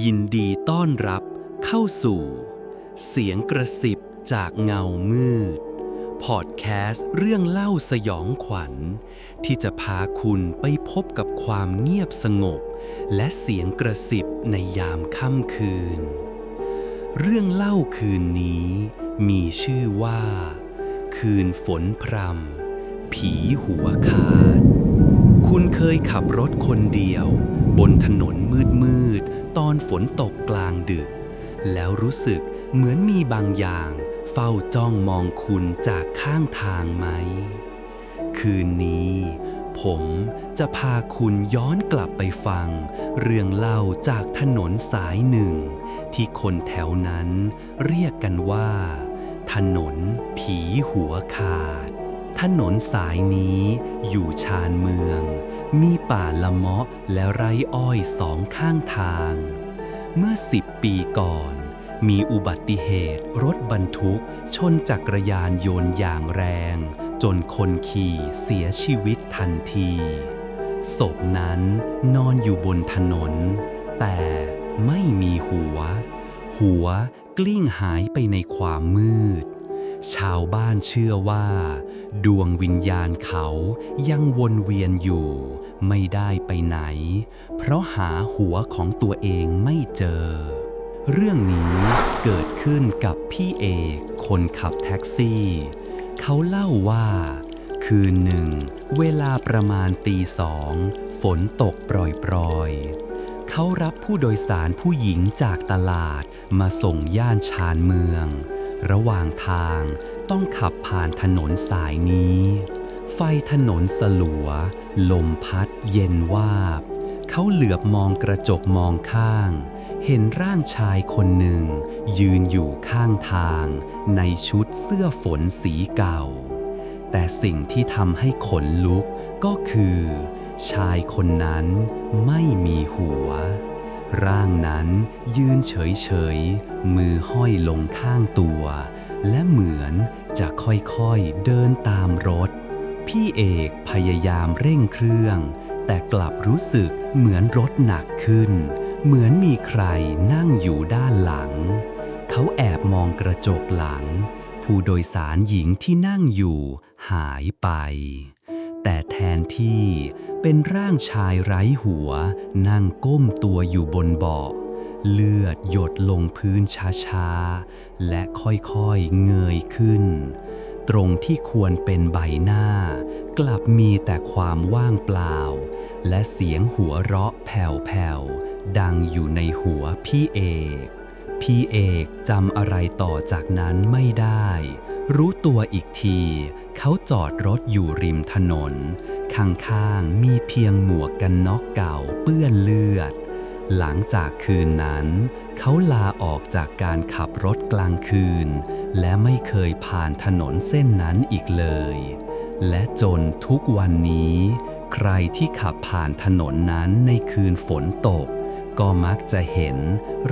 ยินดีต้อนรับเข้าสู่ เสียงกระสิบจากเงามืด พอดแคสต์เรื่องเล่าสยองขวัญ ที่จะพาคุณไปพบกับความเงียบสงบ และเสียงกระสิบในยามค่ำคืน เรื่องเล่าคืนนี้มีชื่อว่า คืนฝนพรำผีหัวขาด คุณเคยขับรถคนเดียว บนถนนมืดๆ ตอนฝนตกกลางดึก แล้วรู้สึกเหมือนมีบางอย่าง เฝ้าจ้องมองคุณจากข้างทางไหม คืนนี้ ผมจะพาคุณย้อนกลับไปฟัง เรื่องเล่าจากถนนสายหนึ่ง ที่คนแถวนั้นเรียกกันว่า ถนนผีหัวขาด ถนนสายนี้อยู่ชานเมือง มีป่าละเมาะและไร่อ้อยสองข้างทาง เมื่อสิบปีก่อน มีอุบัติเหตุรถบรรทุก ชนจักรยานยนต์อย่างแรง จนคนขี่เสียชีวิตทันที ศพนั้นนอนอยู่บนถนน แต่ไม่มีหัว หัวกลิ้งหายไปในความมืด ชาวบ้านเชื่อว่า ดวงวิญญาณเขายังวนเวียนอยู่ ไม่ได้ไปไหน เพราะหาหัวของตัวเองไม่เจอ เรื่องนี้เกิดขึ้นกับพี่เอกคนขับแท็กซี่ เขาเล่าว่า คืนหนึ่ง เวลาประมาณตีสองฝนตกปรอยๆเขารับผู้โดยสารผู้หญิงจากตลาดมาส่งย่านชานเมือง ระหว่างทางต้องขับผ่านถนนสายนี้ ไฟถนนสลัว ลมพัดเย็นวาบ เขาเหลือบมองกระจกมองข้าง เห็นร่างชายคนหนึ่ง ยืนอยู่ข้างทาง ในชุดเสื้อฝนสีเก่า แต่สิ่งที่ทำให้ขนลุกก็คือ ชายคนนั้นไม่มีหัว ร่างนั้นยืนเฉยๆ มือห้อยลงข้างตัว และเหมือนจะค่อยๆเดินตามรถ พี่เอกพยายามเร่งเครื่อง แต่กลับรู้สึกเหมือนรถหนักขึ้น เหมือนมีใครนั่งอยู่ด้านหลัง เขาแอบมองกระจกหลัง ผู้โดยสารหญิงที่นั่งอยู่หายไป แต่แทนที่เป็นร่างชายไร้หัว นั่งก้มตัวอยู่บนเบาะเลือดหยดลงพื้นช้าๆ และค่อยๆ เงยขึ้น ตรงที่ควรเป็นใบหน้า กลับมีแต่ความว่างเปล่า และเสียงหัวเราะแผ่วๆ ดังอยู่ในหัวพี่เอก พี่เอกจำอะไรต่อจากนั้นไม่ได้ รู้ตัวอีกที เขาจอดรถอยู่ริมถนน ข้างๆ มีเพียงหมวกกันน็อกเก่าเปื้อนเลือด หลังจากคืนนั้น เขาลาออกจากการขับรถกลางคืน และไม่เคยผ่านถนนเส้นนั้นอีกเลย และจนทุกวันนี้ ใครที่ขับผ่านถนนนั้นในคืนฝนตก ก็มักจะเห็น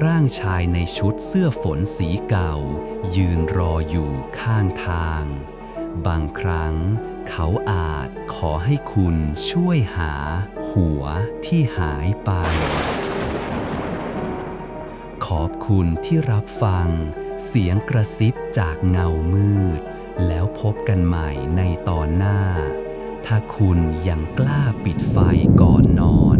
ร่างชายในชุดเสื้อฝนสีเก่า ยืนรออยู่ข้างทาง บางครั้งเขาอาจขอให้คุณช่วยหา หัวที่หายไป ขอบคุณที่รับฟัง เสียงกระซิบจากเงามืด แล้วพบกันใหม่ในตอนหน้า ถ้าคุณยังกล้าปิดไฟก่อนนอน